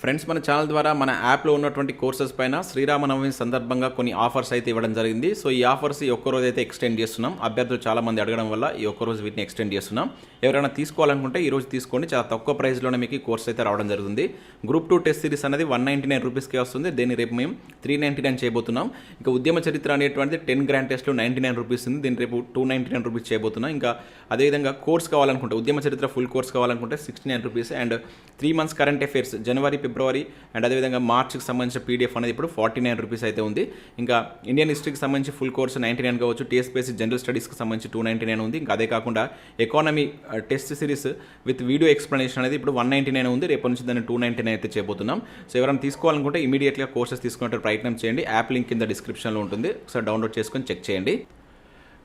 Friends మన channel ద్వారా మన యాప్లో ఉన్నటువంటి కోర్సెస్ పైన శ్రీరామనవమి సందర్భంగా కొన్ని ఆఫర్స్ అయితే ఇవ్వడం జరిగింది. సో ఈ ఆఫర్స్ ఈ ఒక్క రోజు అయితే ఎక్స్టెండ్ చేస్తున్నాం. అభ్యర్థులు చాలామంది అడగడం వల్ల ఈ ఒక్క రోజు వీటిని ఎక్స్టెండ్ చేస్తున్నాం. ఎవరైనా తీసుకోవాలనుకుంటే ఈ రోజు తీసుకోండి. చాలా తక్కువ ప్రైస్లోనే మీకు ఈ కోర్స్ అయితే రావడం జరుగుతుంది. గ్రూప్ టూ టెస్ట్ సిరీస్ అనేది వన్ నైంటీ నైన్ రూపీస్కే వస్తుంది. దీన్ని రేపు మేము త్రీ నైంటీ నైన్ చేయబోతున్నాం. ఇంకా ఉద్యమ చరిత్ర అనేటువంటిది టెన్ గ్రాండ్ టెస్ట్లో నైంటీ నైన్ రూపీస్ ఉంది. దీన్ని రేపు టూ నైంటీ నైన్ రూపీస్ చేయబోతున్నాం. ఇంకా అదేవిధంగా కోర్స్ కావాలనుకుంటే ఉద్యమ చరిత్ర ఫుల్ కోర్స్ కావాలనుకుంటే sixty nine rupees and three months current affairs January February and అదేవిధంగా మార్చ్కి సంబంధించిన పీడిఎఫ్ అనేది ఇప్పుడు ఫార్టీ నైన్ రూపీస్ అయితే ఉంది. ఇంకా ఇండియన్ హిస్టరీకి సంబంధించి ఫుల్ కోర్స్ నైంటీ నైన్ కావచ్చు టీఎస్పీఎస్సీ జనరల్ స్టడీస్కి సంబంధించి టూ నైంటీ నైన్ ఉంది. ఇంకా అదే కాకుండా economy test series with video explanation అనేది ఇప్పుడు వన్ నైంటీ నైన్ ఉంది. రేపటి నుంచి దాన్ని టూ నైంటీ నైన్ అయితే చేయబోతున్నాం. సో ఎవరైనా తీసుకోవాలనుకుంటే ఇమీడియట్గా కోర్సెస్ తీసుకునే ప్రయత్నం చేయండి. యాప్ లింక్ కింద డిస్క్రిప్షన్లో ఉంటుంది. ఒకసారి డౌన్లోడ్ చేసుకొని చెక్ చేయండి.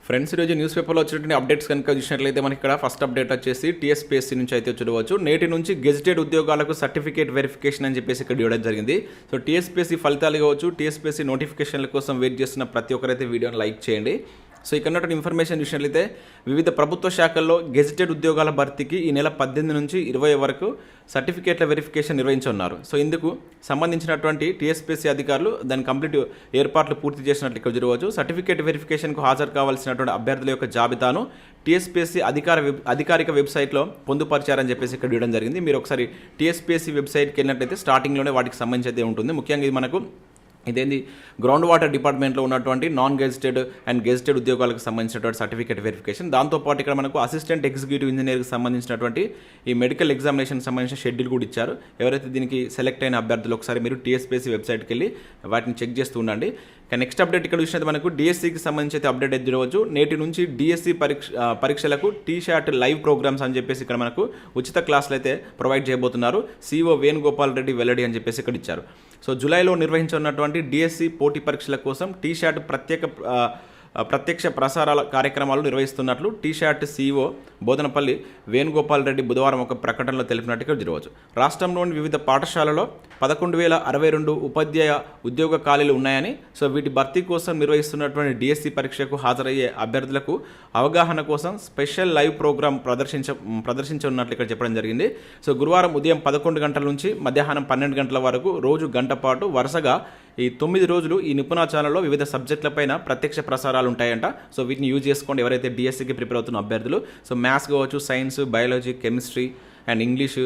ఫ్రెండ్స్ ఈరోజు న్యూస్ పేపర్లో వచ్చినటువంటి అప్డేట్స్ కనుక చూసినట్లయితే మనకి ఇక్కడ ఫస్ట్ అప్డేట్ వచ్చేసి టీఎస్పీఎస్సీ నుంచి అయితే చూడవచ్చు. నేటి నుంచి గెజిటెడ్ ఉద్యోగాలకు సర్టిఫికేట్ వెరిఫికేషన్ అని చెప్పేసి ఇక్కడ ఇవ్వడం జరిగింది. సో టీఎస్పీఎస్సీ ఫలితాలు కావచ్చు టీఎస్పీఎస్సీ నోటిఫికేషన్ల కోసం వెయిట్ చేస్తున్న ప్రతి ఒక్కరైతే వీడియోని లైక్ చేయండి. సో ఇక్కడ ఉన్నటువంటి ఇన్ఫర్మేషన్ చూసినట్లయితే వివిధ ప్రభుత్వ శాఖల్లో గెజిటెడ్ ఉద్యోగాల భర్తీకి ఈ నెల పద్దెనిమిది నుంచి ఇరవై వరకు సర్టిఫికేట్ల వెరిఫికేషన్ నిర్వహించున్నారు సో ఇందుకు సంబంధించినటువంటి టీఎస్పీసీ అధికారులు దాని కంప్లీట్ ఏర్పాట్లు పూర్తి చేసినట్లు ఇక్కడ చూడవచ్చు. సర్టిఫికేట్ వెరిఫికేషన్కు హాజరు కావాల్సినటువంటి అభ్యర్థుల యొక్క జాబితాను టీఎస్పీఎస్సీ అధికార వెబ్ అధికారిక వెబ్సైట్లో పొందుపరిచారని చెప్పేసి ఇక్కడ ఇవ్వడం జరిగింది. మీరు ఒకసారి టీఎస్పీఎస్సీ వెబ్సైట్కి వెళ్ళినట్లయితే స్టార్టింగ్లోనే వాటికి సంబంధించి అయితే ఉంటుంది. ముఖ్యంగా ఇది మనకు ఇదేంది? గ్రౌండ్ వాటర్ డిపార్ట్మెంట్లో ఉన్నటువంటి నాన్ గెజిటెడ్ అండ్ గెజిటెడ్ ఉద్యోగాలకు సంబంధించినటువంటి సర్టిఫికేట్ వెరిఫికేషన్ దాంతోపాటు ఇక్కడ మనకు అసిస్టెంట్ ఎగ్జిక్యూటివ్ ఇంజనీర్కి సంబంధించినటువంటి ఈ మెడికల్ ఎగ్జామినేషన్ సంబంధించిన షెడ్యూల్ కూడా ఇచ్చారు. ఎవరైతే దీనికి సెలెక్ట్ అయిన అభ్యర్థులు ఒకసారి మీరు టీఎస్పీసీ వెబ్సైట్కి వెళ్ళి వాటిని చెక్ చేస్తూ ఉండండి. నెక్స్ట్ అప్డేట్ ఇక్కడ చూసినది మనకు డిఎస్సికి సంబంధించి అయితే అప్డేట్ అయితే చూడవచ్చు నేటి నుంచి డిఎస్సి పరీక్ష పరీక్షలకు టీ షార్ట్ లైవ్ ప్రోగ్రామ్స్ అని చెప్పేసి ఇక్కడ మనకు ఉచిత క్లాసులు అయితే ప్రొవైడ్ చేయబోతున్నారు. సిఓ వేణుగోపాల్ రెడ్డి వెల్లడి అని చెప్పేసి ఇక్కడ ఇచ్చారు. సో జూలైలో నిర్వహించనున్నటువంటి డిఎస్సి పోటీ పరీక్షల కోసం టీ ప్రత్యేక ప్రత్యక్ష ప్రసారాల కార్యక్రమాలు నిర్వహిస్తున్నట్లు T SAT CEO Bodhanapalli Venugopal Reddy బుధవారం ఒక ప్రకటనలో తెలిపినట్టు ఇక్కడ రాష్ట్రంలోని వివిధ పాఠశాలలో పదకొండు వేల అరవై రెండు ఉపాధ్యాయ ఉద్యోగ ఖాళీలు ఉన్నాయని సో వీటి భర్తీ కోసం నిర్వహిస్తున్నటువంటి డిఎస్సి పరీక్షకు హాజరయ్యే అభ్యర్థులకు అవగాహన కోసం స్పెషల్ లైవ్ ప్రోగ్రాం ప్రదర్శించ ప్రదర్శించనున్నట్లు ఇక్కడ చెప్పడం జరిగింది. సో గురువారం ఉదయం పదకొండు గంటల నుంచి మధ్యాహ్నం పన్నెండు గంటల వరకు రోజు గంట పాటు వరుసగా ఈ తొమ్మిది రోజులు ఈ నిపుణా ఛానల్లో వివిధ సబ్జెక్టులపైన ప్రత్యక్ష ప్రసారాలు ఉంటాయంట. సో వీటిని యూజ్ చేసుకోండి. ఎవరైతే డిఎస్సికి ప్రిపేర్ అవుతున్న అభ్యర్థులు సో మ్యాథ్స్ కావచ్చు science biology chemistry and English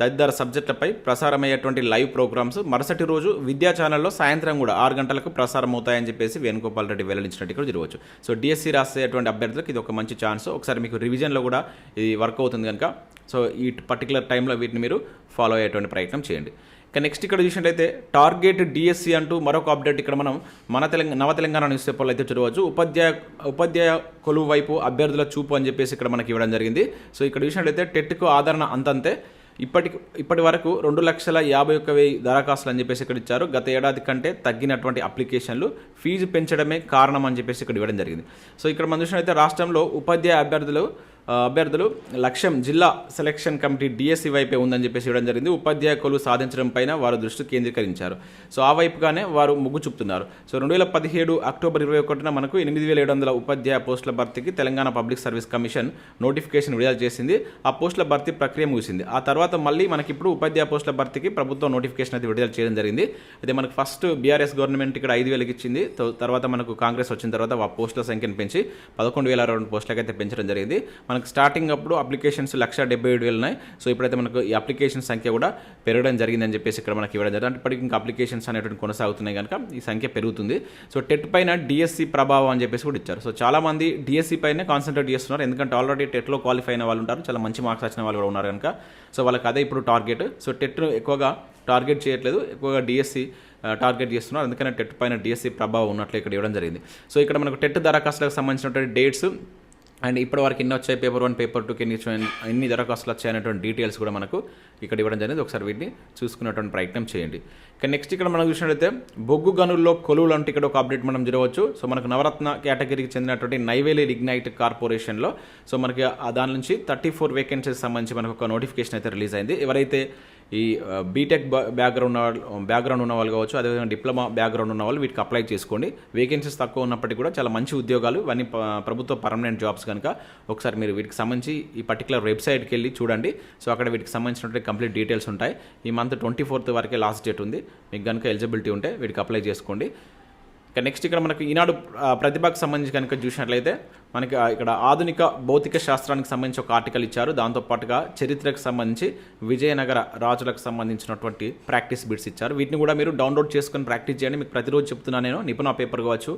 తదితర సబ్జెక్టులపై ప్రసారమయ్యేటువంటి లైవ్ ప్రోగ్రామ్స్ మరుసటి రోజు విద్యా ఛానల్లో సాయంత్రం కూడా ఆరు గంటలకు ప్రసారం అవుతాయని చెప్పేసి వేణుగోపాల్ రెడ్డి వెల్లడించినట్టు ఇక్కడ చూడవచ్చు సో డిఎస్సి రాసేటువంటి అభ్యర్థులకు ఇది ఒక మంచి ఛాన్స్ ఒకసారి మీకు రివిజన్లో కూడా ఇది వర్క్ అవుతుంది కనుక. సో ఈ పర్టికులర్ టైంలో వీటిని మీరు ఫాలో అయ్యేటువంటి ప్రయత్నం చేయండి. ఇక నెక్స్ట్ ఇక్కడ చూసినట్లయితే టార్గెట్ డిఎస్సి అంటూ మరొక అప్డేట్ ఇక్కడ మనం మన తెలంగాణ నవ తెలంగాణ న్యూస్ పేపర్లో అయితే చూడవచ్చు. ఉపాధ్యాయ ఉపాధ్యాయ కొలువు వైపు అభ్యర్థుల చూపు అని చెప్పేసి ఇక్కడ మనకి ఇవ్వడం జరిగింది. సో ఇక్కడ చూసినట్లయితే టెట్కు ఆదరణ అంతంతే. ఇప్పటి ఇప్పటి వరకు రెండు లక్షల యాభై ఒక్క వెయ్యి దరఖాస్తులు అని చెప్పేసి ఇక్కడ ఇచ్చారు. గత ఏడాది కంటే తగ్గినటువంటి అప్లికేషన్లు ఫీజు పెంచడమే కారణం అని చెప్పేసి ఇక్కడ ఇవ్వడం జరిగింది. సో ఇక్కడ మనం చూసినట్లయితే రాష్ట్రంలో ఉపాధ్యాయ అభ్యర్థులు అభ్యర్థులు లక్ష్యం జిల్లా సెలక్షన్ కమిటీ డిఎస్సి వైపే ఉందని చెప్పేసి ఇవ్వడం జరిగింది. ఉపాధ్యాయకులు సాధించడం పైన వారు దృష్టి కేంద్రీకరించారు. సో ఆ వైపుగానే వారు మొగ్గు చూపుతున్నారు. సో రెండు వేల పదిహేడు అక్టోబర్ ఇరవై ఒకటిన మనకు ఎనిమిది వేల ఏడు వందల ఉపాధ్యాయ పోస్టుల భర్తీకి Telangana public service commission notification విడుదల చేసింది. ఆ పోస్టుల భర్తీ ప్రక్రియ ముగిసింది. ఆ తర్వాత మళ్ళీ మనకి ఇప్పుడు ఉపాధ్యాయ పోస్టుల భర్తీకి ప్రభుత్వం నోటిఫికేషన్ అయితే విడుదల చేయడం జరిగింది. అయితే మనకు ఫస్ట్ బీఆర్ఎస్ గవర్నమెంట్ ఇక్కడ ఐదు వేలకి ఇచ్చింది. తర్వాత మనకు కాంగ్రెస్ వచ్చిన తర్వాత ఆ పోస్టుల సంఖ్యను పెంచి పదకొండు వేల రెండు పోస్టులకైతే అయితే పెంచడం జరిగింది. మనకు స్టార్టింగ్ అప్పుడు అప్లికేషన్స్ లక్ష డెబ్బై ఏడు వేలు ఉన్నాయి సో ఇప్పుడైతే మనకు ఈ అప్లికేషన్ సంఖ్య కూడా పెరగడం జరిగిందని చెప్పేసి ఇక్కడ మనకి ఇవ్వడం జరిగింది. అంటే ఇప్పటికి ఇంకా అప్లికేషన్స్ అనేటువంటి కొనసాగుతున్నాయి కనుక ఈ సంఖ్య పెరుగుతుంది. సో టెట్ పైన డిఎస్సి ప్రభావం అని చెప్పేసి కూడా ఇచ్చారు. సో చాలామంది డిఎస్సీ డిఎస్సి పైనే కాన్సన్ట్రేట్ చేస్తున్నారు. ఎందుకంటే ఆల్రెడీ టెట్లో క్వాలిఫై అయిన వాళ్ళు ఉంటారు. చాలా మంచి మార్క్స్ వచ్చిన వాళ్ళు కూడా ఉన్నారు కనుక. సో వాళ్ళకి అదే ఇప్పుడు టార్గెట్ సో టెట్ ఎక్కువగా టార్గెట్ చేయట్లేదు. ఎక్కువగా డిఎస్సి టార్గెట్ చేస్తున్నారు. అందుకనే టెట్ పైన డిఎస్సి ప్రభావం ఉన్నట్లు ఇక్కడ ఇవ్వడం జరిగింది. సో ఇక్కడ మనకు టెట్ దరఖాస్తులకు సంబంధించినటువంటి డేట్స్ అండ్ ఇప్పటి వరకు ఎన్ని వచ్చాయి? పేపర్ వన్ పేపర్ టూకి ఎన్ని వచ్చాయి? ఎన్ని దరఖాస్తులు వచ్చాయనేటువంటి డీటెయిల్స్ కూడా మనకు ఇక్కడ ఇవ్వడం జరిగింది. ఒకసారి వీటిని చూసుకునేటువంటి ప్రయత్నం చేయండి. ఇక నెక్స్ట్ ఇక్కడ మనం చూసినట్లయితే బొగ్గు గనుల్లో కొలువులు అంటే ఇక్కడ ఒక అప్డేట్ మనం చూడవచ్చు సో మనకు నవరత్న కేటగిరీకి చెందినటువంటి నైవేలి లిగ్నైట్ కార్పొరేషన్లో సో మనకి ఆ దాని నుంచి థర్టీ ఫోర్ వేకెన్సీస్ సంబంధించి మనకు ఒక నోటిఫికేషన్ అయితే రిలీజ్ అయింది. ఎవరైతే ఈ బీటెక్ బ్యాక్గ్రౌండ్ బ్యాక్గ్రౌండ్ ఉన్న వాళ్ళు కావచ్చు అదేవిధంగా డిప్లొమా బ్యాక్గ్రౌండ్ ఉన్న వాళ్ళు వీటికి అప్లై చేసుకోండి. వేకెన్సీస్ తక్కువ ఉన్నప్పటికీ కూడా చాలా మంచి ఉద్యోగాలు ఇవన్నీ ప్రభుత్వ పర్మనెంట్ జాబ్స్ కనుక ఒకసారి మీరు వీటికి సంబంధించి ఈ పర్టికులర్ వెబ్సైట్కి వెళ్ళి చూడండి. సో అక్కడ వీటికి సంబంధించినటువంటి కంప్లీట్ డీటెయిల్స్ ఉంటాయి. ఈ మంత్ ట్వంటీ ఫోర్త్ వరకే లాస్ట్ డేట్ ఉంది. మీకు కనుక ఎలిజిబిలిటీ ఉంటే వీటికి అప్లై చేసుకోండి. ఇక నెక్స్ట్ ఇక్కడ మనకు ఈనాడు ప్రతిభకు సంబంధించి కనుక చూసినట్లయితే మనకి ఇక్కడ ఆధునిక భౌతిక శాస్త్రానికి సంబంధించి ఒక ఆర్టికల్ ఇచ్చారు. దాంతోపాటుగా చరిత్రకు సంబంధించి విజయనగర రాజులకు సంబంధించినటువంటి ప్రాక్టీస్ బిట్స్ ఇచ్చారు. వీటిని కూడా మీరు డౌన్లోడ్ చేసుకొని ప్రాక్టీస్ చేయండి. మీకు ప్రతిరోజు చెప్తున్నా నేను. నిపుణ పేపర్ కావచ్చు.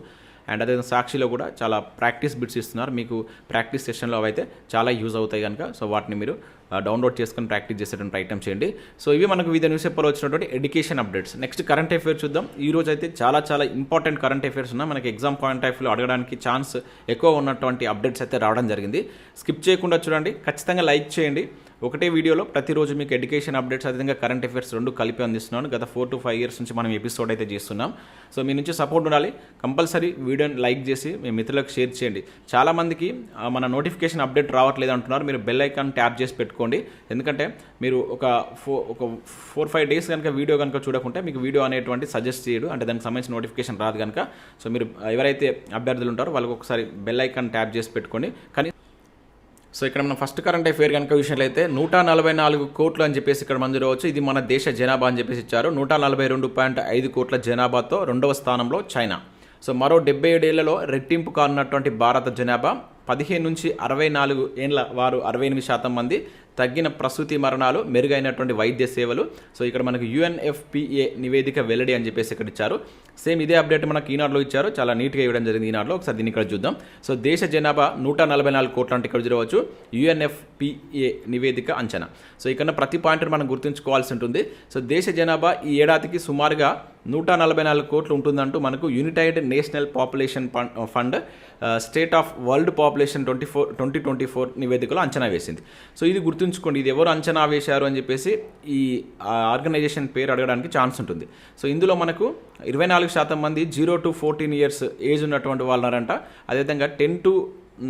అండ్ అదే సాక్షిలో కూడా చాలా ప్రాక్టీస్ బిట్స్ ఇస్తున్నారు. మీకు ప్రాక్టీస్ సెషన్లో అవైతే చాలా యూజ్ అవుతాయి కనుక. సో వాటిని మీరు డౌన్లోడ్ చేసుకొని ప్రాక్టీస్ చేసేటువంటి ప్రయత్నం చేయండి. సో ఇవి మనకు వివిధ న్యూస్ పేపర్లో వచ్చినటువంటి education updates next current affairs చూద్దాం. ఈ రోజు అయితే చాలా చాలా ఇంపార్టెంట్ కరెంట్ అఫైర్స్ ఉన్నాయి. మనకి ఎగ్జామ్ పాయింట్ ఆఫ్ వ్యూలో అడగడానికి ఛాన్స్ ఎక్కువ ఉన్నటువంటి అప్డేట్స్ అయితే రావడం జరిగింది. స్కిప్ చేయకుండా చూడండి. ఖచ్చితంగా లైక్ చేయండి. ఒకటే వీడియోలో ప్రతిరోజు మీకు ఎడ్యుకేషన్ అప్డేట్స్ అదేవిధంగా కరెంట్ అఫైర్స్ రెండు కలిపి అందిస్తున్నాను. గత ఫోర్ టు ఫైవ్ ఇయర్స్ నుంచి మనం ఎపిసోడ్ అయితే చేస్తున్నాం. సో మీ నుంచి సపోర్ట్ ఉండాలి. కంపల్సరీ వీడియోని లైక్ చేసి మీ మిత్రులకు షేర్ చేయండి. చాలామందికి మన నోటిఫికేషన్ అప్డేట్ రావట్లేదు అంటున్నారు. మీరు బెల్ ఐకాన్ ట్యాప్ చేసి పెట్టుకోండి. ఎందుకంటే మీరు ఒక ఫో ఒక ఫోర్ ఫైవ్ డేస్ కనుక వీడియో కనుక చూడకుంటే మీకు వీడియో అనేటువంటి సజెస్ట్ చేయడు. అంటే దానికి సంబంధించిన నోటిఫికేషన్ రాదు కనుక సో మీరు ఎవరైతే అభ్యర్థులు ఉంటారో వాళ్ళకి ఒకసారి బెల్ ఐకాన్ ట్యాప్ చేసి పెట్టుకోండి. కానీ సో ఇక్కడ మనం ఫస్ట్ కరెంట్ అఫేర్ కనుక విషయంలో నూట నలభై నాలుగు కోట్లు అని చెప్పేసి ఇక్కడ మనం చూడవచ్చు ఇది మన దేశ జనాభా అని చెప్పేసి ఇచ్చారు. నూట నలభై రెండు పాయింట్ ఐదు కోట్ల జనాభాతో రెండవ స్థానంలో చైనా. సో మరో డెబ్బై ఏడేళ్ళలో రెట్టింపు కానున్నటువంటి భారత జనాభా పదిహేను నుంచి అరవై నాలుగు ఏండ్ల వారు అరవై ఎనిమిది శాతం మంది. తగ్గిన ప్రసూతి మరణాలు మెరుగైనటువంటి వైద్య సేవలు. సో ఇక్కడ మనకు యుఎన్ఎఫ్పిఏ నివేదిక వెల్లడి అని చెప్పేసి ఇక్కడ ఇచ్చారు. సేమ్ ఇదే అప్డేట్ మనకు ఈనాడులో ఇచ్చారు. చాలా నీట్గా ఇవ్వడం జరిగింది ఈనాడులో. ఒకసారి దీన్ని ఇక్కడ చూద్దాం. సో దేశ జనాభా నూట నలభై నాలుగు కోట్ల అంటే ఇక్కడ చూడవచ్చు. యుఎన్ఎఫ్పిఏ నివేదిక అంచనా. సో ఇక్కడ ప్రతి పాయింట్ మనం గుర్తుంచుకోవాల్సి ఉంటుంది. సో దేశ జనాభా ఈ ఏడాదికి సుమారుగా నూట నలభై నాలుగు కోట్లు ఉంటుందంటూ మనకు United National population fund fund state of world population twenty four twenty twenty four నివేదికలో అంచనా వేసింది. సో ఇది గుర్తుంచుకోండి ఇది ఎవరు అంచనా వేశారు అని చెప్పేసి ఈ ఆర్గనైజేషన్ పేరు అడగడానికి ఛాన్స్ ఉంటుంది. సో ఇందులో మనకు ఇరవై నాలుగు శాతం మంది zero to fourteen years age ఉన్నటువంటి వాళ్ళు ఉన్నారంట అదేవిధంగా టెన్ టు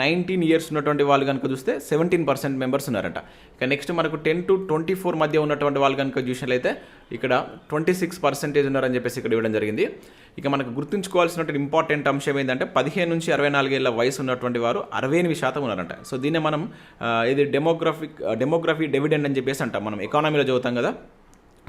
నైన్టీన్ ఇయర్స్ ఉన్నటువంటి వాళ్ళు కనుక చూస్తే సెవెంటీన్ పర్సెంట్ మెంబర్స్ ఉన్నారంట. ఇక నెక్స్ట్ మనకు టెన్ టు ట్వంటీ ఫోర్ మధ్య ఉన్నటువంటి వాళ్ళు కనుక చూసినట్లయితే ఇక్కడ ట్వంటీ సిక్స్ పర్సెంటేజ్ ఉన్నారని చెప్పేసి ఇక్కడ ఇవ్వడం జరిగింది. ఇక మనకు గుర్తుంచుకోవాల్సినటువంటి ఇంపార్టెంట్ అంశం ఏంటంటే పదిహేను నుంచి అరవై నాలుగేళ్ళ వయసు ఉన్నటువంటి వారు అరవై ఎనిమిది శాతం ఉన్నారంట. సో దీన్ని మనం ఇది డెమోగ్రఫిక్ డెమోగ్రఫీ డెవిడెండ్ అని చెప్పేసి అంటాం. మనం ఎకానమీలో చదువుతాం కదా.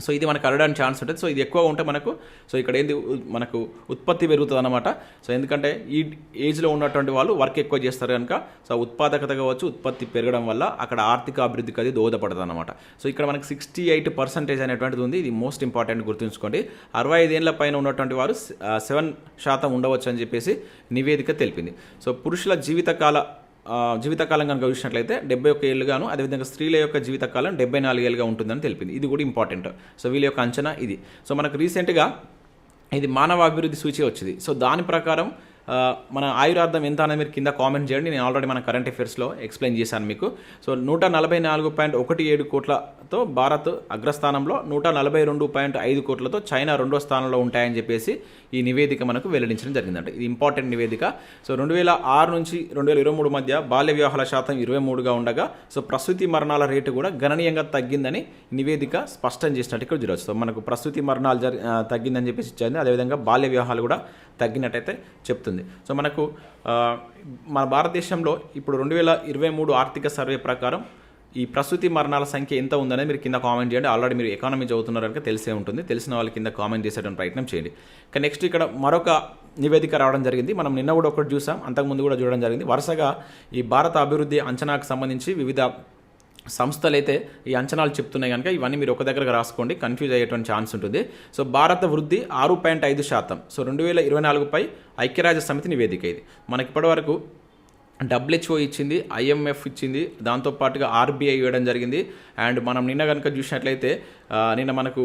సో ఇది మనకు అరడానికి ఛాన్స్ ఉంటుంది. సో ఇది ఎక్కువ ఉంటే మనకు సో ఇక్కడ ఏంది మనకు ఉత్పత్తి పెరుగుతుంది అనమాట సో ఎందుకంటే ఈ ఏజ్లో ఉన్నటువంటి వాళ్ళు వర్క్ ఎక్కువ చేస్తారు కనుక సో ఉత్పాదకత కావచ్చు ఉత్పత్తి పెరగడం వల్ల అక్కడ ఆర్థిక అభివృద్ధికి అది దోహదపడుతుంది అనమాట సో ఇక్కడ మనకు సిక్స్టీ ఎయిట్ పర్సెంటేజ్ అనేటువంటిది ఉంది. ఇది మోస్ట్ ఇంపార్టెంట్ గుర్తుంచుకోండి. అరవై ఐదేళ్ళ పైన ఉన్నటువంటి వారు సెవెన్ శాతం ఉండవచ్చు అని చెప్పేసి నివేదిక తెలిపింది. సో పురుషుల జీవితకాల జీవితకాలం కనుక చూసినట్లయితే డెబ్బై ఒక ఏళ్ళుగాను అదేవిధంగా స్త్రీల యొక్క జీవితకాలం డెబ్బై నాలుగు ఏళ్ళుగా ఉంటుందని తెలిపింది. ఇది కూడా ఇంపార్టెంట్ సో వీళ్ళ యొక్క అంచనా ఇది. సో మనకు రీసెంట్గా ఇది మానవ అభివృద్ధి సూచి వచ్చింది. సో దాని ప్రకారం మన ఆయురార్థం ఎంత అనేది మీరు కింద కామెంట్ చేయండి. నేను ఆల్రెడీ మన కరెంట్ అఫేర్స్లో ఎక్స్ప్లెయిన్ చేశాను మీకు. సో నూట నలభై నాలుగు పాయింట్ ఒకటి ఏడు కోట్లతో భారత్ అగ్రస్థానంలో నూట నలభై రెండు పాయింట్ ఐదు కోట్లతో చైనా రెండో స్థానంలో ఉంటాయని చెప్పేసి ఈ నివేదిక మనకు వెల్లడించడం జరిగిందంట. ఇది ఇంపార్టెంట్ నివేదిక. సో రెండు వేల ఆరు నుంచి రెండు వేల ఇరవై మూడు మధ్య బాల్య వివాహాల శాతం ఇరవై మూడుగా ఉండగా సో ప్రసూతి మరణాల రేటు కూడా గణనీయంగా తగ్గిందని నివేదిక స్పష్టం చేసినట్టు ఇక్కడ చూడవచ్చు. సో మనకు ప్రసూతి మరణాలు జరి తగ్గిందని చెప్పేసి ఇచ్చింది అదేవిధంగా బాల్య వివాహాలు కూడా తగ్గినట్టయితే చెప్తుంది. సో మనకు మన భారతదేశంలో ఇప్పుడు రెండు వేల ఇరవై మూడు ఆర్థిక సర్వే ప్రకారం ఈ ప్రసూతి మరణాల సంఖ్య ఎంత ఉందనేది మీరు కింద కామెంట్ చేయండి. ఆల్రెడీ మీరు ఎకానమీ చదువుతున్నారు కనుక తెలిసే ఉంటుంది. తెలిసిన వాళ్ళు కింద కామెంట్ చేసేటువంటి ప్రయత్నం చేయండి. ఇక నెక్స్ట్ ఇక్కడ మరొక నివేదిక రావడం జరిగింది. మనం నిన్న కూడా ఒకటి చూసాం. అంతకుముందు కూడా చూడడం జరిగింది. వరుసగా ఈ భారత అభివృద్ధి అంచనాకు సంబంధించి వివిధ సంస్థలు అయితే ఈ అంచనాలు చెప్తున్నాయి కనుక ఇవన్నీ మీరు ఒక దగ్గరగా రాసుకోండి. కన్ఫ్యూజ్ అయ్యేటువంటి ఛాన్స్ ఉంటుంది. సో భారత వృద్ధి ఆరు పాయింట్ ఐదు శాతం. సో రెండు వేల ఇరవై నాలుగుపై ఐక్యరాజ్య సమితి నివేదిక ఇది. మనకి ఇప్పటివరకు డబ్ల్యూహెచ్ఓ ఇచ్చింది ఐఎంఎఫ్ ఇచ్చింది దాంతో పాటుగా ఆర్బీఐ ఇవ్వడం జరిగింది. అండ్ మనం నిన్న కనుక చూసినట్లయితే నిన్న మనకు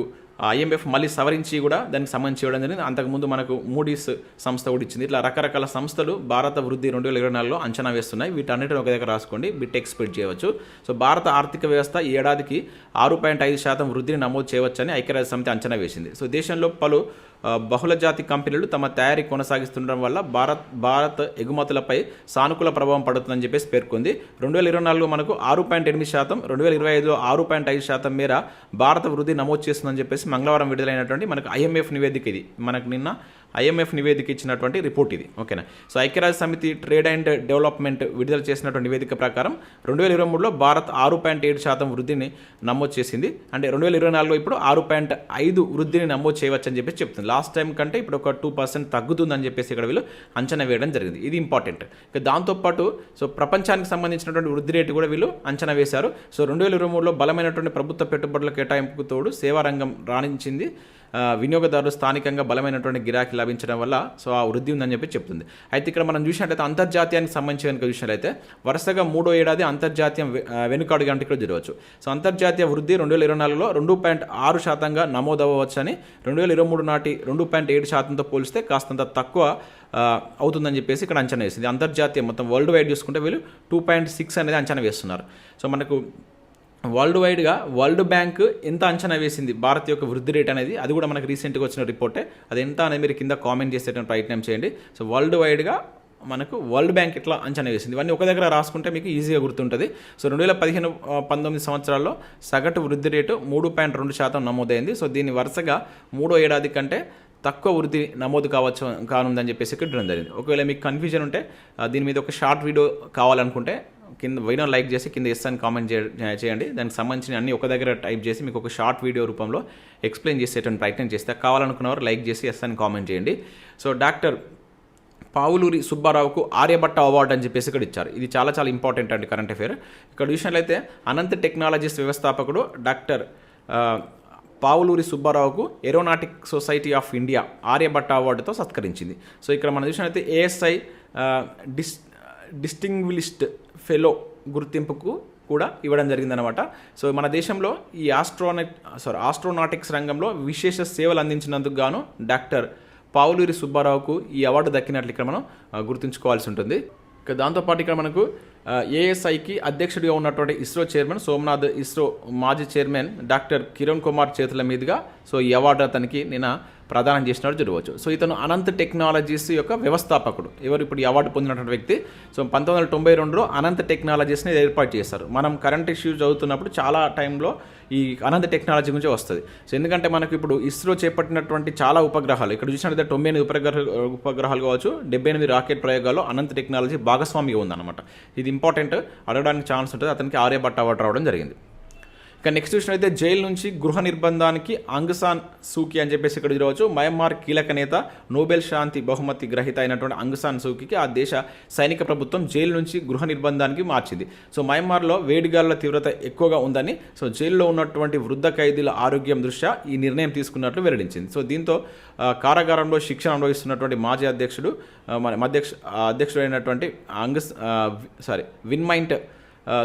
ఐఎంఎఫ్ మళ్ళీ సవరించి కూడా దానికి సంబంధించి ఇవ్వడం జరిగింది. అంతకుముందు మనకు మూడీస్ సంస్థ కూడా ఇచ్చింది. ఇట్లా రకరకాల సంస్థలు భారత వృద్ధి రెండు వేల ఇరవై నాలుగులో అంచనా వేస్తున్నాయి. వీటన్నిటిని ఒక దగ్గర రాసుకోండి. బిట్ ఎక్స్పెక్ట్ చేయవచ్చు. సో భారత ఆర్థిక వ్యవస్థ ఈ ఏడాదికి ఆరు పాయింట్ ఐదు శాతం వృద్ధిని నమోదు చేయవచ్చని ఐక్యరాజ్య సమితి అంచనా వేసింది. సో దేశంలో పలు బహుళజాతి కంపెనీలు తమ తయారీ కొనసాగిస్తుండడం వల్ల భారత్ భారత్ ఎగుమతులపై సానుకూల ప్రభావం పడుతుందని చెప్పేసి పేర్కొంది. రెండు వేల ఇరవై నాలుగులో మనకు ఆరు పాయింట్ ఎనిమిది శాతం రెండు వేల ఇరవై ఐదులో ఆరు పాయింట్ ఐదు శాతం మేర భారత వృద్ధి నమోదు చేస్తుందని చెప్పేసి మంగళవారం విడుదలైనటువంటి మనకు ఐఎంఎఫ్ నివేదిక ఇది. మనకు నిన్న ఐఎంఎఫ్ నివేదిక ఇచ్చినటువంటి రిపోర్ట్ ఇది. ఓకేనా? సో ఐక్యరాజ్య సమితి ట్రేడ్ అండ్ డెవలప్మెంట్ విడుదల చేసినటువంటి నివేదిక ప్రకారం రెండు వేల ఇరవై మూడులో భారత్ ఆరు పాయింట్ ఏడు శాతం వృద్ధిని నమోదు చేసింది. అంటే రెండు వేల ఇరవై నాలుగులో ఇప్పుడు ఆరు పాయింట్ ఐదు వృద్ధిని నమోదు చేయవచ్చని చెప్పేసి చెప్తుంది. లాస్ట్ టైం కంటే ఇప్పుడు ఒక టూ పర్సెంట్ తగ్గుతుందని చెప్పేసి ఇక్కడ వీళ్ళు అంచనా వేయడం జరిగింది. ఇది ఇంపార్టెంట్. ఇక దాంతోపాటు సో ప్రపంచానికి సంబంధించినటువంటి వృద్ధి రేటు కూడా వీళ్ళు అంచనా వేశారు. సో రెండు వేల ఇరవై మూడులో బలమైనటువంటి ప్రభుత్వ పెట్టుబడుల కేటాయింపుకు తోడు సేవారంగం రాణించింది. వినియోగదారులు స్థానికంగా బలమైనటువంటి గిరాకీ లభించడం వల్ల సో ఆ వృద్ధి ఉందని చెప్పి చెప్తుంది. అయితే ఇక్కడ మనం చూసినట్లయితే అంతర్జాతీయానికి సంబంధించి కనుక చూసినట్లయితే వరుసగా మూడో ఏడాది అంతర్జాతీయం వె- ఆ, అంటే ఇక్కడ జరగవచ్చు సో అంతర్జాతీయ వృద్ధి రెండు వేల ఇరవై నాలుగులో రెండు పాయింట్ ఆరు శాతంగా నమోదవ్వచ్చని రెండు వేల ఇరవై మూడు నాటి రెండు పాయింట్ ఏడు శాతంతో పోలిస్తే కాస్తంత తక్కువ అవుతుందని చెప్పేసి ఇక్కడ అంచనా వేసింది. అంతర్జాతీయ మొత్తం వరల్డ్ వైడ్ చూసుకుంటే వీళ్ళు టూ పాయింట్ సిక్స్ అనేది అంచనా వేస్తున్నారు. సో మనకు వరల్డ్ వైడ్గా వరల్డ్ బ్యాంక్ ఎంత అంచనా వేసింది భారత్ యొక్క వృద్ధి రేట్ అనేది అది కూడా మనకు రీసెంట్గా వచ్చిన రిపోర్టే. అది ఎంత అనేది మీరు కింద కామెంట్ చేసేటువంటి ప్రయత్నం చేయండి. సో వరల్డ్ వైడ్గా మనకు వరల్డ్ బ్యాంక్ ఎట్లా అంచనా వేసింది? ఇవన్నీ ఒక దగ్గర రాసుకుంటే మీకు ఈజీగా గుర్తుంటుంది. సో రెండు వేల పదిహేను పంతొమ్మిది సంవత్సరాల్లో సగటు వృద్ధి రేటు మూడు పాయింట్ రెండు శాతం నమోదైంది. సో దీన్ని వరుసగా మూడో ఏడాది కంటే తక్కువ వృద్ధి నమోదు కావచ్చు కానుందని చెప్పేసి ఇక్కడ జరిగింది. ఒకవేళ మీకు కన్ఫ్యూజన్ ఉంటే దీని మీద ఒక షార్ట్ వీడియో కావాలనుకుంటే కింద వీడియో లైక్ చేసి కింద ఎస్ అని కామెంట్ చే- చేయండి. దానికి సంబంధించిన అన్ని ఒక దగ్గర టైప్ చేసి మీకు ఒక షార్ట్ వీడియో రూపంలో ఎక్స్ప్లెయిన్ చేసేటువంటి ప్రయత్నం చేస్తే కావాలనుకున్నవారు లైక్ చేసి ఎస్ అని కామెంట్ చేయండి. సో డాక్టర్ పావులూరి సుబ్బారావుకు ఆర్యభట్ట అవార్డు అని చెప్పేసి ఇక్కడ ఇచ్చారు. ఇది చాలా చాలా ఇంపార్టెంట్ అండి కరెంట్ అఫేర్ ఇక్కడ చూసినట్లయితే అనంత టెక్నాలజీస్ వ్యవస్థాపకుడు doctor Pavuluri సుబ్బారావుకు aeronautic society of India Aryabhata అవార్డుతో సత్కరించింది. సో ఇక్కడ మనం చూసినట్లయితే ఏఎస్ఐ డిస్ డిస్టింగ్విలిస్ట్ ఫెలో గుర్తింపుకు కూడా ఇవ్వడం జరిగిందనమాట సో మన దేశంలో ఈ ఆస్ట్రోనెట్ సారీ ఆస్ట్రోనాటిక్స్ రంగంలో విశేష సేవలు అందించినందుకు గాను డాక్టర్ పావులూరి సుబ్బారావుకు ఈ అవార్డు దక్కినట్లు ఇక్కడ మనం గుర్తుంచుకోవాల్సి ఉంటుంది. ఇక దాంతోపాటు ఇక్కడ మనకు ఏఎస్ఐకి అధ్యక్షుడిగా ఉన్నటువంటి ఇస్రో చైర్మన్ సోమనాథ్ ఇస్రో మాజీ చైర్మన్ డాక్టర్ కిరణ్ కుమార్ చేతుల మీదుగా సో ఈ అవార్డు అతనికి నిన్న ప్రదానం చేసినట్టు జరగవచ్చు సో ఇతను అనంత్ టెక్నాలజీస్ యొక్క వ్యవస్థాపకుడు. ఎవరు ఇప్పుడు ఈ అవార్డు పొందినటువంటి వ్యక్తి? సో పంతొమ్మిది వందల తొంభై రెండులో అనంత్ టెక్నాలజీస్ని ఏర్పాటు చేశారు. మనం కరెంట్ ఇష్యూస్ చదువుతున్నప్పుడు చాలా టైంలో ఈ అనంత టెక్నాలజీ గురించి వస్తుంది. సో ఎందుకంటే మనకు ఇప్పుడు ఇస్రో చేపట్టినటువంటి చాలా ఉపగ్రహాలు ఇక్కడ చూసినట్లయితే తొంభై ఎనిమిది ఉపగ్రహ ఉపగ్రహాలు కావచ్చు డెబ్బై ఎనిమిది రాకెట్ ప్రయోగాల్లో అనంత టెక్నాలజీ భాగస్వామిగా ఉందన్నమాట. ఇది ఇంపార్టెంట్ అడగడానికి ఛాన్స్ ఉంటుంది అతనికి ఆర్యభట్ట అవార్డు రావడం జరిగింది. ఇక నెక్స్ట్ చూసినట్లయితే జైలు నుంచి గృహ నిర్బంధానికి అంగసాన్ సూకి అని చెప్పేసి ఇక్కడ చూడవచ్చు. మయన్మార్ కీలక నేత నోబెల్ శాంతి బహుమతి గ్రహీత అయినటువంటి అంగసాన్ సూకికి ఆ దేశ సైనిక ప్రభుత్వం జైలు నుంచి గృహ నిర్బంధానికి మార్చింది. సో మయన్మార్లో వేడిగాలుల తీవ్రత ఎక్కువగా ఉందని సో జైల్లో ఉన్నటువంటి వృద్ధ ఖైదీల ఆరోగ్యం దృష్ట్యా ఈ నిర్ణయం తీసుకున్నట్లు వెల్లడించింది. సో దీంతో కారాగారంలో శిక్షణ అనుభవిస్తున్నటువంటి మాజీ అధ్యక్షుడు మన అధ్యక్ష అధ్యక్షుడైనటువంటి అంగస్ సారీ విన్మైంట్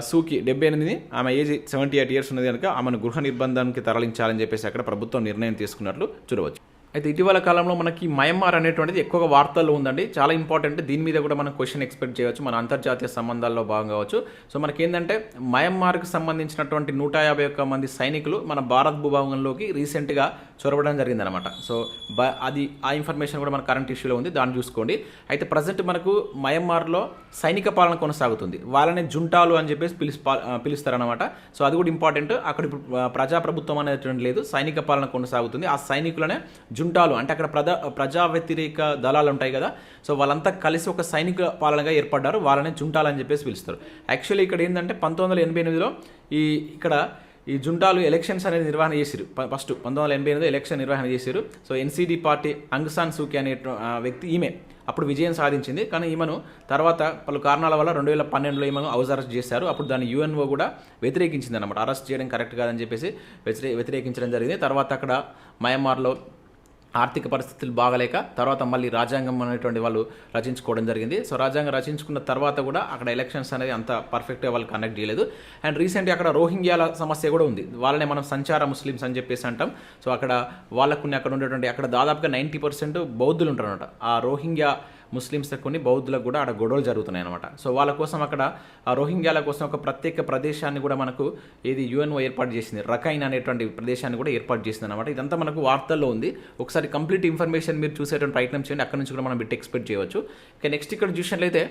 సూకి డెబ్బై ఎనిమిది ఆమె ఏజ్ సెవెంటీ ఎయిట్ ఇయర్స్ ఉన్నది కనుక ఆమెను గృహ నిర్బంధానికి తరలించాలని చెప్పేసి అక్కడ ప్రభుత్వం నిర్ణయం తీసుకున్నట్లు చూడవచ్చు. అయితే ఇటీవల కాలంలో మనకి మయన్మార్ అనేటువంటిది ఎక్కువగా వార్తల్లో ఉందండి. చాలా ఇంపార్టెంట్. దీని మీద కూడా మనం క్వశ్చన్ ఎక్స్పెక్ట్ చేయవచ్చు మన అంతర్జాతీయ సంబంధాల్లో భాగం కావచ్చు సో మనకి ఏంటంటే మయన్మార్కి సంబంధించినటువంటి నూట యాభై ఒక్క మంది సైనికులు మన భారత్ భూభాగంలోకి రీసెంట్గా చొరవడం జరిగిందనమాట సో బ అది ఆ ఇన్ఫర్మేషన్ కూడా మన కరెంట్ ఇష్యూలో ఉంది. దాన్ని చూసుకోండి. అయితే ప్రజెంట్ మనకు మయన్మార్లో సైనిక పాలన కొనసాగుతుంది. వాళ్ళని జుంటాలు అని చెప్పేసి పిలిచి పిలుస్తారనమాట సో అది కూడా ఇంపార్టెంట్. అక్కడ ప్రజాప్రభుత్వం అనేటువంటి లేదు. సైనిక పాలన కొనసాగుతుంది. ఆ సైనికులనే జుంటాలు. అంటే అక్కడ ప్రజా ప్రజా వ్యతిరేక దళాలు ఉంటాయి కదా. సో వాళ్ళంతా కలిసి ఒక సైనిక పాలనగా ఏర్పడ్డారు. వాళ్ళని జుంటాలు అని చెప్పేసి పిలుస్తారు. యాక్చువల్లీ ఇక్కడ ఏంటంటే పంతొమ్మిది వందల ఎనభై ఎనిమిదిలో ఈ ఇక్కడ ఈ జుంటాలు ఎలక్షన్స్ అనేది నిర్వహణ చేశారు ఫస్ట్ పంతొమ్మిది వందల ఎనభై ఎనిమిది ఎలక్షన్ నిర్వహణ చేశారు so NCD party Aung San Suu Kyi అనే వ్యక్తి ఈమె అప్పుడు విజయం సాధించింది. కానీ ఈమెను తర్వాత పలు కారణాల వల్ల రెండు వేల పన్నెండులో ఈమెను హౌస్ అరెస్ట్ చేశారు. అప్పుడు దాన్ని యుఎన్ఓ కూడా వ్యతిరేకించింది అనమాట అరెస్ట్ చేయడం కరెక్ట్ కాదని చెప్పేసి వ్యతిరే వ్యతిరేకించడం జరిగింది. తర్వాత అక్కడ మయన్మార్లో ఆర్థిక పరిస్థితులు బాగలేక తర్వాత మళ్ళీ రాజ్యాంగం అనేటువంటి వాళ్ళు రచించుకోవడం జరిగింది. సో రాజ్యాంగం రచించుకున్న తర్వాత కూడా అక్కడ ఎలక్షన్స్ అనేది అంత పర్ఫెక్ట్గా వాళ్ళు కండక్ట్ చేయలేదు. అండ్ రీసెంట్గా అక్కడ రోహింగ్యాల సమస్య కూడా ఉంది. వాళ్ళనే మనం సంచార ముస్లిమ్స్ అని చెప్పేసి అంటాం. సో అక్కడ వాళ్ళకున్న అక్కడ ఉండేటువంటి అక్కడ దాదాపుగా నైంటీ పర్సెంట్ బౌద్ధులు ఉంటారు అనమాట ఆ రోహింగ్యా ముస్లిమ్స్ కొన్ని బౌద్ధులకు కూడా ఆడ గొడవలు జరుగుతున్నాయి అనమాట సో వాళ్ళ కోసం అక్కడ రోహింగ్యాల కోసం ఒక ప్రత్యేక ప్రదేశాన్ని కూడా మనకు ఏది యుఎన్ఓ ఏర్పాటు చేసింది. రకైన్ అనేటువంటి ప్రదేశాన్ని కూడా ఏర్పాటు చేసింది అనమాట ఇదంతా మనకు వార్తల్లో ఉంది. ఒకసారి కంప్లీట్ ఇన్ఫర్మేషన్ మీరు చూసేటువంటి ప్రయత్నం చేయండి. అక్కడ నుంచి కూడా మనం బిట్ ఎక్స్పెక్ట్ చేయవచ్చు. ఇక నెక్స్ట్ ఇక్కడ చూసినట్లయితే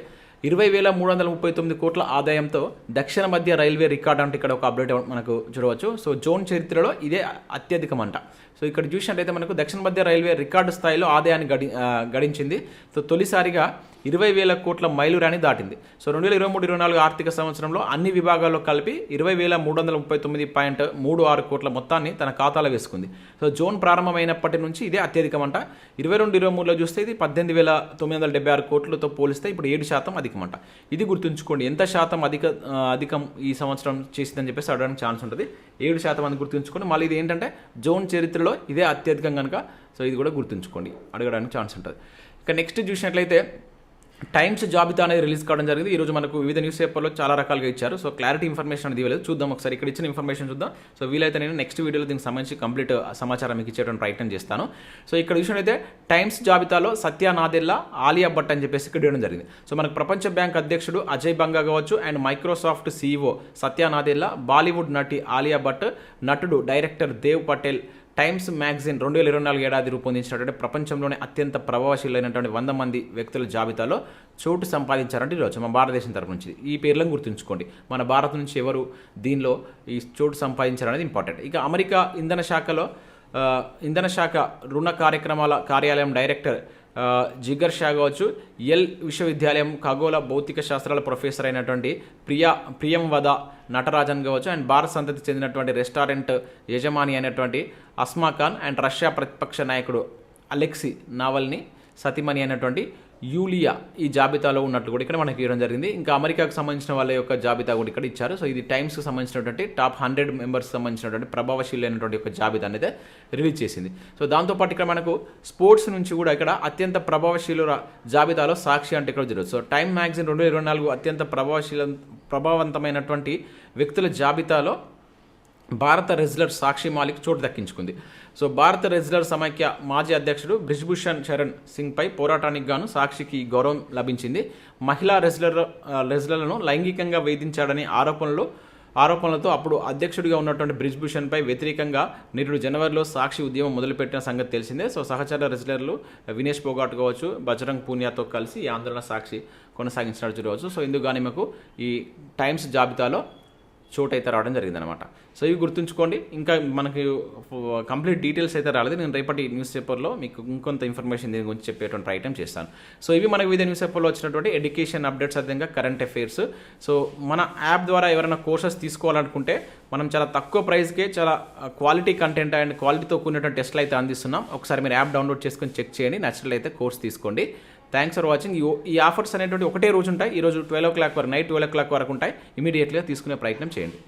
ఇరవై వేల మూడు వందల ముప్పై తొమ్మిది కోట్ల ఆదాయంతో దక్షిణ మధ్య రైల్వే రికార్డ్ అంటే ఇక్కడ ఒక అప్డేట్ మనకు చూడవచ్చు. సో జోన్ చరిత్రలో ఇదే అత్యధికం అంట సో ఇక్కడ చూసినట్లయితే మనకు దక్షిణ మధ్య రైల్వే రికార్డు స్థాయిలో ఆదాయాన్ని గడి గడించింది. సో తొలిసారిగా ఇరవై వేల కోట్ల మైలురాని దాటింది. సో రెండు వేల ఇరవై మూడు ఇరవై నాలుగు ఆర్థిక సంవత్సరంలో అన్ని విభాగాల్లో కలిపి ఇరవై వేల మూడు వందల ముప్పై తొమ్మిది పాయింట్ మూడు ఆరు కోట్ల మొత్తాన్ని తన ఖాతాలో వేసుకుంది. సో జోన్ ప్రారంభమైనప్పటి నుంచి ఇదే అత్యధికం అంట. ఇరవై రెండు ఇరవై మూడులో చూస్తే ఇది పద్దెనిమిది వేల తొమ్మిది వందల డెబ్బై ఆరు కోట్లతో పోలిస్తే ఇప్పుడు ఏడు శాతం అధికమంట ఇది గుర్తుంచుకోండి. ఎంత శాతం అధిక అధికం ఈ సంవత్సరం చేసిందని చెప్పేసి అడగడానికి ఛాన్స్ ఉంటుంది. ఏడు శాతం అని గుర్తుంచుకోండి మళ్ళీ ఇది ఏంటంటే జోన్ చరిత్రలో ఇదే అత్యధికం కనుక. సో ఇది కూడా గుర్తుంచుకోండి. అడగడానికి ఛాన్స్ ఉంటుంది. ఇక నెక్స్ట్ చూసినట్లయితే టైమ్స్ జాబితా అనేది రిలీజ్ కావడం జరిగింది. ఈరోజు మనకు వివిధ న్యూస్ పేపర్లో చాలా రకాలుగా ఇచ్చారు. సో క్లారిటీ ఇన్ఫర్మేషన్ అనేది ఇవ్వలేదు. చూద్దాం ఒకసారి ఇక్కడ ఇచ్చిన ఇన్ఫర్మేషన్ చూద్దాం. సో వీలైతే నేను నెక్స్ట్ వీడియోలో దీనికి సంబంధించి కంప్లీట్ సమాచారం మీకు ఇచ్చేటువంటి ప్రయత్నం చేస్తాను. సో ఇక్కడ చూసినట్లయితే టైమ్స్ జాబితాలో సత్యా నాదెల్లా ఆలియా భట్ అని చెప్పేసి ఇక్కడ ఇవ్వడం జరిగింది. సో మనకు ప్రపంచ బ్యాంక్ అధ్యక్షుడు అజయ్ బంగా కావచ్చు and Microsoft CEO Satya Nadella Bollywood నటి ఆలియా భట్ నటుడు director Dev Patel Times magazine రెండు వేల ఇరవై నాలుగు ఏడాది రూపొందించినటువంటి ప్రపంచంలోనే అత్యంత ప్రభావశీలైనటువంటి వంద మంది వ్యక్తుల జాబితాలో చోటు సంపాదించారంటే ఈరోజు మన భారతదేశం తరపు నుంచి. ఈ పేర్లను గుర్తుంచుకోండి. మన భారత్ నుంచి ఎవరు దీనిలో ఈ చోటు సంపాదించారనేది ఇంపార్టెంట్. ఇక అమెరికా ఇంధన శాఖలో ఇంధన శాఖ రుణ కార్యక్రమాల కార్యాలయం డైరెక్టర్ జిగర్ షా కావచ్చు ఎల్ విశ్వవిద్యాలయం ఖగోళ భౌతిక శాస్త్రాల ప్రొఫెసర్ అయినటువంటి ప్రియా ప్రియంవద నటరాజన్ కావచ్చు అండ్ భారత్ సంతతి చెందినటువంటి రెస్టారెంట్ యజమాని అయినటువంటి అస్మా ఖాన్ అండ్ రష్యా ప్రతిపక్ష నాయకుడు అలెక్సీ నావల్ని సతీమణి అయినటువంటి యూలియా ఈ జాబితాలో ఉన్నట్లు కూడా ఇక్కడ మనకి ఇవ్వడం జరిగింది. ఇంకా అమెరికాకు సంబంధించిన వాళ్ళ యొక్క జాబితా కూడా ఇక్కడ ఇచ్చారు. సో ఇది టైమ్స్కి సంబంధించినటువంటి టాప్ హండ్రెడ్ మెంబర్స్ సంబంధించినటువంటి ప్రభావశీలైనటువంటి ఒక జాబితా అనేది రిలీజ్ చేసింది. సో దాంతోపాటు ఇక్కడ మనకు స్పోర్ట్స్ నుంచి కూడా ఇక్కడ అత్యంత ప్రభావశీల జాబితాలో సాక్షి అంటే ఇక్కడ జరుగుతుంది. సో టైమ్ మ్యాగజైన్ రెండు వేల ఇరవై నాలుగు అత్యంత ప్రభావశీల ప్రభావవంతమైనటువంటి వ్యక్తుల జాబితాలో భారత రెజ్లర్ సాక్షి మాలిక్ చోటు దక్కించుకుంది. సో భారత రెజ్లర్ సమైక్య మాజీ అధ్యక్షుడు బ్రిజ్భూషణ్ చరణ్ సింగ్పై పోరాటానికి గాను సాక్షికి గౌరవం లభించింది. మహిళా రెజ్లర్ రెజ్లర్లను లైంగికంగా వేధించాడని ఆరోపణలు ఆరోపణలతో అప్పుడు అధ్యక్షుడిగా ఉన్నటువంటి బ్రిజ్భూషణ్పై వ్యతిరేకంగా నిరుడు జనవరిలో సాక్షి ఉద్యమం మొదలుపెట్టిన సంగతి తెలిసిందే. సో సహచర రెజ్లర్లు వినేష్ పోగాట్ కావచ్చు బజరంగ్ పూనియాతో కలిసి ఈ ఆందోళన సాక్షి కొనసాగించినట్టు చూడవచ్చు. సో ఇందుకు గానీ మాకు ఈ టైమ్స్ జాబితాలో చోటు అయితే రావడం జరిగిందనమాట సో ఇవి గుర్తుంచుకోండి. ఇంకా మనకి కంప్లీట్ డీటెయిల్స్ అయితే రాలేదు. నేను రేపటి న్యూస్ పేపర్లో మీకు ఇంకొంత ఇన్ఫర్మేషన్ దీని గురించి చెప్పేటువంటి ఐటమ్ చేస్తాను. సో ఇవి మనకి వివిధ న్యూస్ పేపర్లో వచ్చినటువంటి ఎడ్యుకేషన్ అప్డేట్స్ అదేవిధంగా కరెంట్ అఫైర్స్. సో మన యాప్ ద్వారా ఎవరైనా కోర్సెస్ తీసుకోవాలనుకుంటే మనం చాలా తక్కువ ప్రైస్కే చాలా క్వాలిటీ కంటెంట్ అండ్ క్వాలిటీతో కూడినటువంటి టెస్ట్లు అయితే అందిస్తున్నాం. ఒకసారి మీరు యాప్ డౌన్లోడ్ చేసుకొని చెక్ చేయండి. నచ్చినట్లయితే కోర్స్ తీసుకోండి. థ్యాంక్స్ ఫర్ వాచింగ్ ఈ ఆఫర్స్ అనేటువంటి ఒకటే రోజు ఉంటాయి. ఈ రోజు ట్వెల్వ్ ఓ క్లాక్ వరకు నైట్ ట్వెల్వ్ ఓ క్లాక్ వరకు ఉంటాయి. ఇమీడియట్గా తీసుకునే ప్రయత్నం చేయండి.